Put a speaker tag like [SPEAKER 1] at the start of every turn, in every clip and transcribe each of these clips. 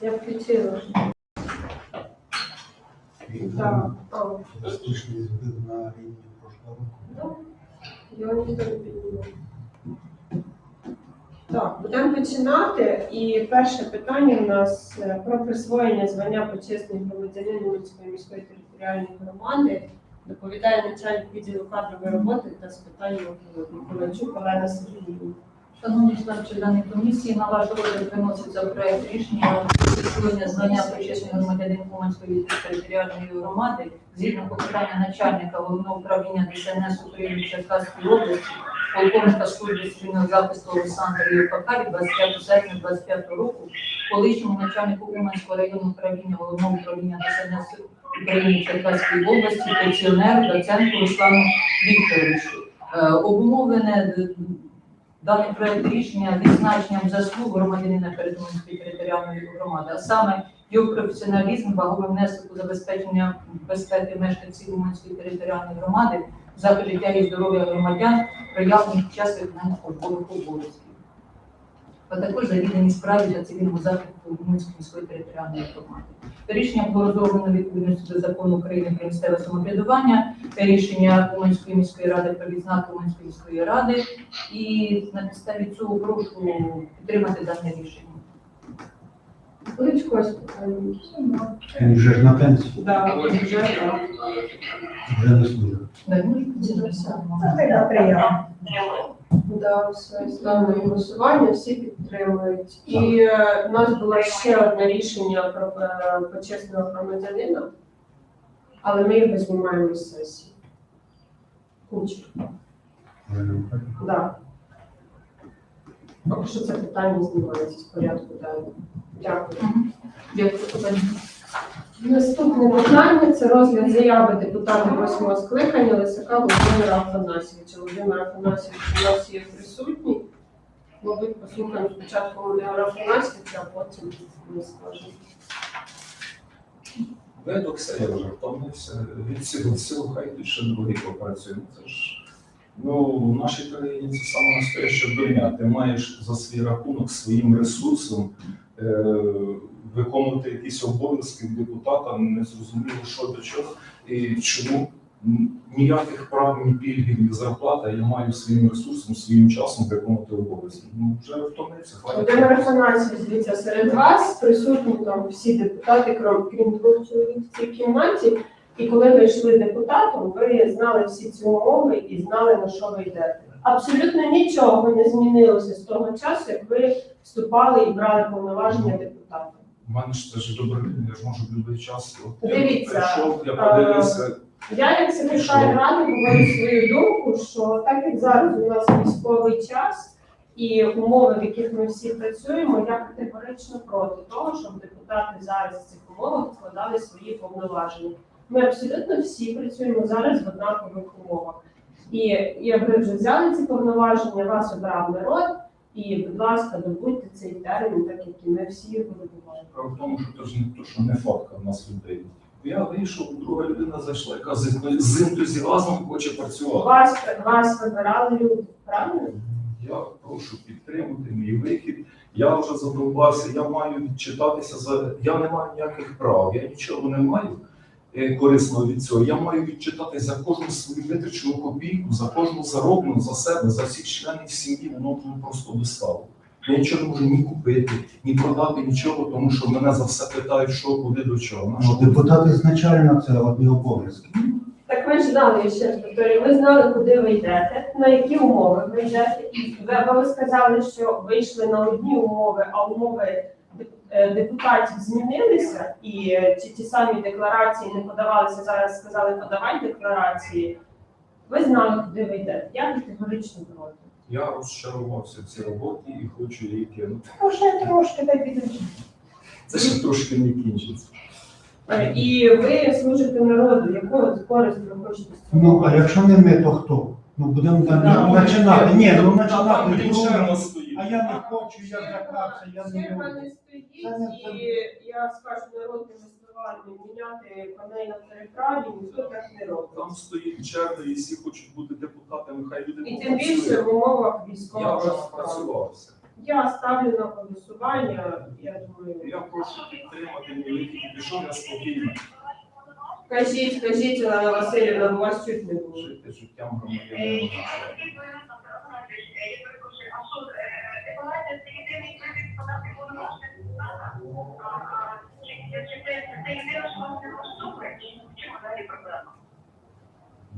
[SPEAKER 1] Я включила. Так.
[SPEAKER 2] Збив на рівні прошлого року.
[SPEAKER 1] да. Не піднімав. Так, будемо починати. І перше питання у нас е, про присвоєння звання почесний громадянин Луцької міської територіальної громади. Доповідає начальник відділу кадрової роботи та з питань Миколайчук Олена Сергіївна.
[SPEAKER 3] Шановні члени членів комісії, на ваш розгляд виноситься проект рішення про звання почесний громадянин Уманської територіальної громади згідно попитання начальника головного управління ДСНС України в Черкаській області, полковника служби цивільного захисту Олександра Євпака від 25 серпня 25 року, колишньому начальнику Уманського районного управління головного управління ДСНС України в Черкаській області, пенсіонеру Доценку Руслану Вікторовичу. Е, Обумовлене даний проект рішення відзначенням заслуг громадянина перед Уманської територіальної громади, а саме його професіоналізм, ваговий внесок у забезпечення безпеки мешканців Уманської територіальної громади, захист життя і здоров'я громадян, проявлених час виконання обов'язків. А також завіддані справі та цивільному захисту Уманської міської територіальної громади. Рішення було розроблено відповідності до закону України про місцеве самоврядування, це рішення Уманської міської ради про відзнаки Уманської міської ради, і на підставі цього прошу підтримати дане рішення.
[SPEAKER 1] Будуть?
[SPEAKER 2] Він вже ж на пенсії,
[SPEAKER 1] Да, вже
[SPEAKER 2] вже не служить.
[SPEAKER 3] Да, може, підтримати.
[SPEAKER 1] Да, все, на голосування, всі підтримують. І е, у нас було ще одне рішення про е, почесного громадянина, але ми його знімаємо з сесії. Кучер, да. Поки що це питання знімається з порядку денного. Дякую.
[SPEAKER 3] Дякую.
[SPEAKER 1] Наступне питання це розгляд заяви депутата восьмого скликання Лисака Володимира Афанасьовича. Володимир Афанасьович у нас є присутній. Мабуть, послухаємо спочатку Володимира Афанасьовича, а потім ми скажемо.
[SPEAKER 4] Видокся, я вже втомився від цього всього, хай тут ще другий попрацює. Це ж ну, в нашій країні це саме настояща дурня. Ти маєш за свій рахунок своїм ресурсом виконувати якісь обов'язки депутата, не зрозуміло, що до чого і чому. Ніяких прав, ні пільги, ні зарплата. Я маю своїм ресурсом, своїм часом виконувати обов'язки. Ну вже втомився.
[SPEAKER 1] Володимир Афанасьович, дивіться, серед вас присутні там всі депутати, крім двох чоловік в цій кімнаті. І коли ви йшли депутатом, ви знали всі ці умови і знали, на що ви йдете. Абсолютно нічого не змінилося з того часу, як ви вступали і брали повноваження депутата.
[SPEAKER 4] У мене ж це ж добровільно, я ж можу в будь-який час. От я
[SPEAKER 1] Дивіться,
[SPEAKER 4] прийшов, я подивився.
[SPEAKER 1] Я як секретар ради говорю свою думку, що так як зараз у нас військовий час і умови, в яких ми всі працюємо, я категорично проти того, щоб депутати зараз в цих умовах складали свої повноваження. Ми абсолютно всі працюємо зараз в однакових умовах. І як ви вже взяли ці повноваження, вас обрав народ, і, будь ласка, добудьте цей термін, так як і ми всі його добуваємо.
[SPEAKER 4] Справа в тому, що це ж не то, що не фотка в нас людей. Я вийшов, друга людина зайшла, яка з, з ентузіазмом хоче працювати.
[SPEAKER 1] Вас, вас вибирали люди, правильно?
[SPEAKER 4] Я прошу підтримати мій вихід. Я вже задовбався, я маю відчитатися за. Я не маю ніяких прав, я нічого не маю е, корисного від цього. Я маю відчитати за кожну свою витрачену копійку, за кожну зароблену за себе, за всіх членів сім'ї, воно просто доставило. Я нічого не можу ні купити, ні продати нічого, тому що мене за все питають, що, куди, до чого.
[SPEAKER 2] Ну, депутати ізначально це одні обов'язки.
[SPEAKER 1] Так ви ж знали, ще повторюю, ви знали, куди ви йдете, на які умови ви йдете, і ви, ви сказали, що вийшли на одні умови, а умови депутатів змінилися, і е, ті, ті самі декларації не подавалися. Зараз сказали, подавай декларації. Ви знали, куди ви йдете. Я категорично проти.
[SPEAKER 4] Я розчарувався в цій роботі і хочу її кинути.
[SPEAKER 1] Ну, ще трошки дай підожди.
[SPEAKER 4] Це ще трошки не кінчиться.
[SPEAKER 1] Е, І ви служите народу, якого користь ви хочете з цього?
[SPEAKER 2] Ну, а якщо не ми, то хто? Ну, будемо
[SPEAKER 1] Да,
[SPEAKER 2] починати. Ні, ну
[SPEAKER 4] Там
[SPEAKER 2] починати.
[SPEAKER 4] Стоїть.
[SPEAKER 2] А я не хочу, я злякався, я не
[SPEAKER 1] Черга не стоїть,
[SPEAKER 2] Це не- це-
[SPEAKER 1] і я скажу народними словами, міняти коней на переправі ніхто так не робить.
[SPEAKER 4] Там стоїть черга, і всі хочуть бути депутатами хай люди
[SPEAKER 1] І тим більше в умовах
[SPEAKER 4] Я вже
[SPEAKER 1] військового стану.
[SPEAKER 4] напрацювався.
[SPEAKER 1] Я ставлю на голосування, я думаю.
[SPEAKER 4] Я прошу підтримати мій ліки, пішов я спокійно
[SPEAKER 1] Кажіть, кажіть, Олена Васильівна, бо вас чуть не було.
[SPEAKER 4] жити життям громадянина.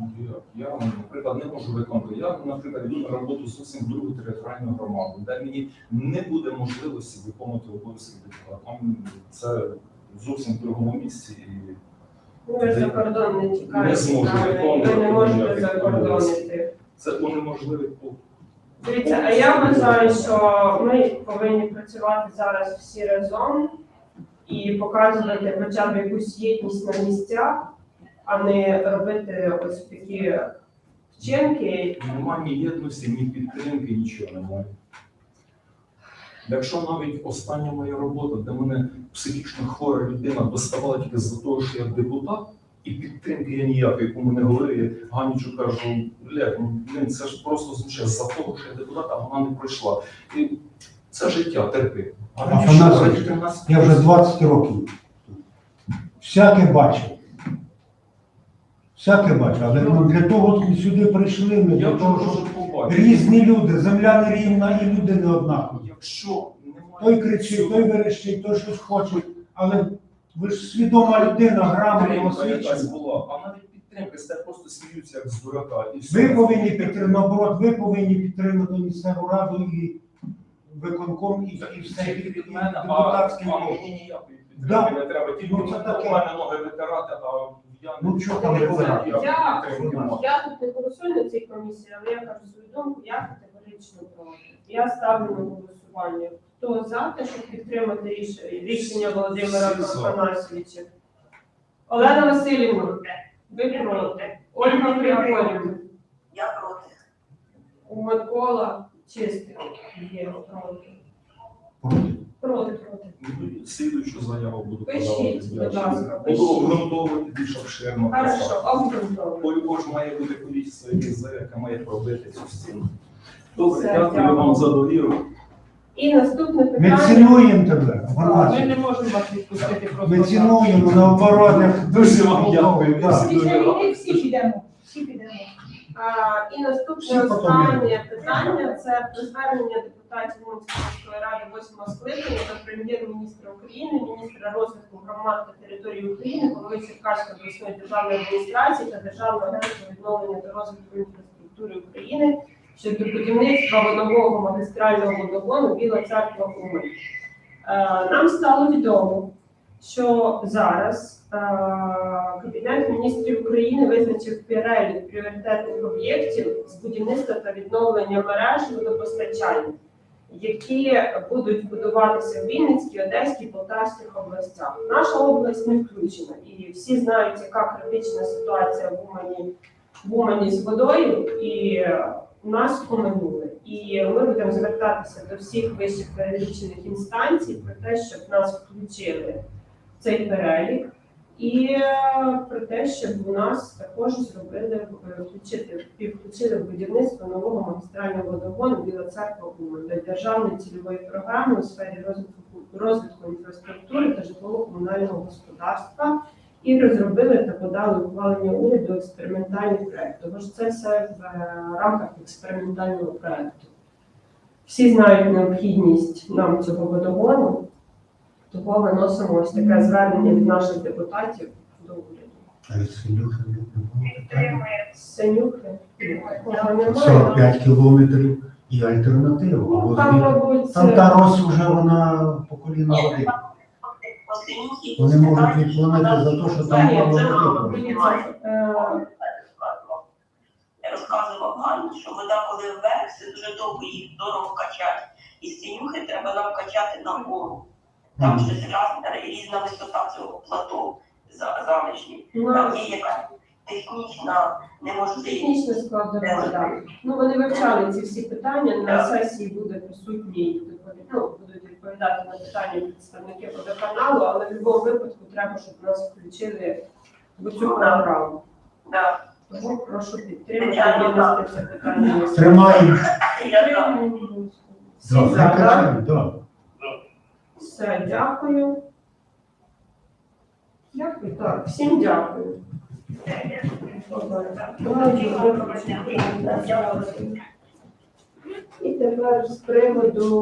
[SPEAKER 4] Ну, я, я, наприклад, не можу виконувати. Я, наприклад, йду на роботу зовсім в другу територіальну громаду, де мені не буде можливості виконувати обов'язки депутата. Там це зовсім в другому місці. І
[SPEAKER 1] ж за кордон не
[SPEAKER 4] Не зможу
[SPEAKER 1] і ви не можете за кордон йти.
[SPEAKER 4] це унеможливить по
[SPEAKER 1] Дивіться, а я вважаю, що ми повинні працювати зараз всі разом і показувати хоча б якусь єдність на місцях, а не робити ось такі вчинки.
[SPEAKER 4] Немає ні єдності, ні підтримки, нічого немає. Якщо навіть остання моя робота, де мене психічно хвора людина доставала тільки з-за того, що я депутат, і підтримки я ніякої, яку мене говорили, Ганічу кажу, блядь, ну блін, це ж просто звучить за того, що я депутат, а вона не пройшла. І це життя, терпи. А нас
[SPEAKER 2] Я вже 20 років. Всяке бачив. Всяке бачив. Але ну, для того сюди прийшли, ми для того, щоб
[SPEAKER 4] побачити.
[SPEAKER 2] різні люди, земля не рівна і люди не однакові.
[SPEAKER 4] Якщо немає
[SPEAKER 2] Той кричить, той верещить, той щось хоче. Але ви ж свідома людина, грамотна,
[SPEAKER 4] підтримка якась
[SPEAKER 2] освічена.
[SPEAKER 4] була, а навіть підтримка, тебе просто сміються як з дурака. І все.
[SPEAKER 2] Ви повинні підтримати, наоборот, ви повинні підтримати місцеву раду і виконком, і, і все, і, і
[SPEAKER 4] від мене, а,
[SPEAKER 2] депутатський
[SPEAKER 4] а мені ніякої
[SPEAKER 2] Да.
[SPEAKER 4] не треба. Тільки
[SPEAKER 2] Ну, це таке.
[SPEAKER 4] у мене ноги витирати, а я
[SPEAKER 2] Ну, чого там
[SPEAKER 4] не?
[SPEAKER 1] Я-. Я тут не голосую на цій комісії, але я кажу свою думку, я категорично проти. Я ставлю на голосування. Хто за те, щоб підтримати рішення, рішення Володимира
[SPEAKER 4] Всі за.
[SPEAKER 1] Афанасьовича? Олена Васильівна, ви проти. Ольга Григорівна,
[SPEAKER 5] Я проти.
[SPEAKER 1] у Микола чистий є проти.
[SPEAKER 2] Проти.
[SPEAKER 1] Проти, проти.
[SPEAKER 4] Слідуючу заяву буду
[SPEAKER 1] Пишіть,
[SPEAKER 4] подавати.
[SPEAKER 1] будь ласка,
[SPEAKER 4] Буду
[SPEAKER 1] пишіть.
[SPEAKER 4] обґрунтовувати більш обширно.
[SPEAKER 1] Хорошо,
[SPEAKER 4] писати.
[SPEAKER 1] обґрунтовано.
[SPEAKER 4] По-любому ж має бути количество яких заяв, яке має пробити цю стіну. Добре,
[SPEAKER 1] Все,
[SPEAKER 4] дякую
[SPEAKER 1] дякую.
[SPEAKER 4] вам за довіру.
[SPEAKER 1] І наступне
[SPEAKER 2] Ми
[SPEAKER 1] питання.
[SPEAKER 2] цінуємо тебе,
[SPEAKER 6] Ми не можемо вас відпустити просто.
[SPEAKER 2] Ми
[SPEAKER 6] так.
[SPEAKER 2] цінуємо наоборот, як
[SPEAKER 4] Дуже вам дякую.
[SPEAKER 2] Так.
[SPEAKER 6] Після війни. Всі підемо.
[SPEAKER 1] І наступне останнє питання це про звернення депутатів міської ради 8 скликання до прем'єр-міністра України, міністра розвитку громад та території України, голови Черкаської обласної державної адміністрації та державного агентства відновлення та розвитку інфраструктури України щодо будівництва нового магістрального водогону Біла Церква Умань. Е, Нам стало відомо, що зараз е, Кабінет міністрів України визначив перелік пріоритетних об'єктів з будівництва та відновлення мереж водопостачання, які будуть будуватися в Вінницькій, Одеській, Полтавських областях. Наша область не включена, і всі знають, яка критична ситуація в Умані, в Умані з водою, і у нас поминули. І ми будемо звертатися до всіх вищих перелічених інстанцій про те, щоб нас включили цей перелік. І е, про те, щоб у нас також зробили е, включити включили в будівництво нового магістрального водогону Біла церква Умань для державної цільової програми у сфері розвитку розвитку інфраструктури та житлово-комунального господарства і розробили та подали ухвалення уряду експериментальний проект. Тому що це все в е, рамках експериментального проекту. Всі знають необхідність нам цього водогону, того виносимо ось таке звернення від наших депутатів до уряду. Синюхи. Такого немає.
[SPEAKER 2] 45 кілометрів і альтернатива.
[SPEAKER 1] Ну,
[SPEAKER 2] Або
[SPEAKER 1] там, мабуть,
[SPEAKER 2] Там та рось вже вона по коліна води. Вони можуть відклонити за те, що там
[SPEAKER 1] ні,
[SPEAKER 2] мало
[SPEAKER 1] це
[SPEAKER 2] води.
[SPEAKER 1] Дивіться, е,
[SPEAKER 5] Я розказував Гані, що вода, коли вверх, це дуже довго їх дорого качати. І з синюхи треба нам качати нагору. Там щось раз, різна висота цього плато за- залишні.
[SPEAKER 1] ну,
[SPEAKER 5] Там є якась технічна неможливість.
[SPEAKER 1] технічна складова, так. Ну, вони вивчали ці всі питання. На сесії буде присутній, ну, будуть відповідати на питання представники водоканалу, але в будь-якому випадку треба, щоб нас включили в цю програму.
[SPEAKER 5] Да.
[SPEAKER 1] Тому прошу підтримати це питання.
[SPEAKER 2] Тримаємо.
[SPEAKER 5] Я за.
[SPEAKER 1] Всі
[SPEAKER 2] Да,
[SPEAKER 1] за, так?
[SPEAKER 2] закачаємо, да.
[SPEAKER 1] Все, дякую. Дякую, так, всім дякую. І тепер з приводу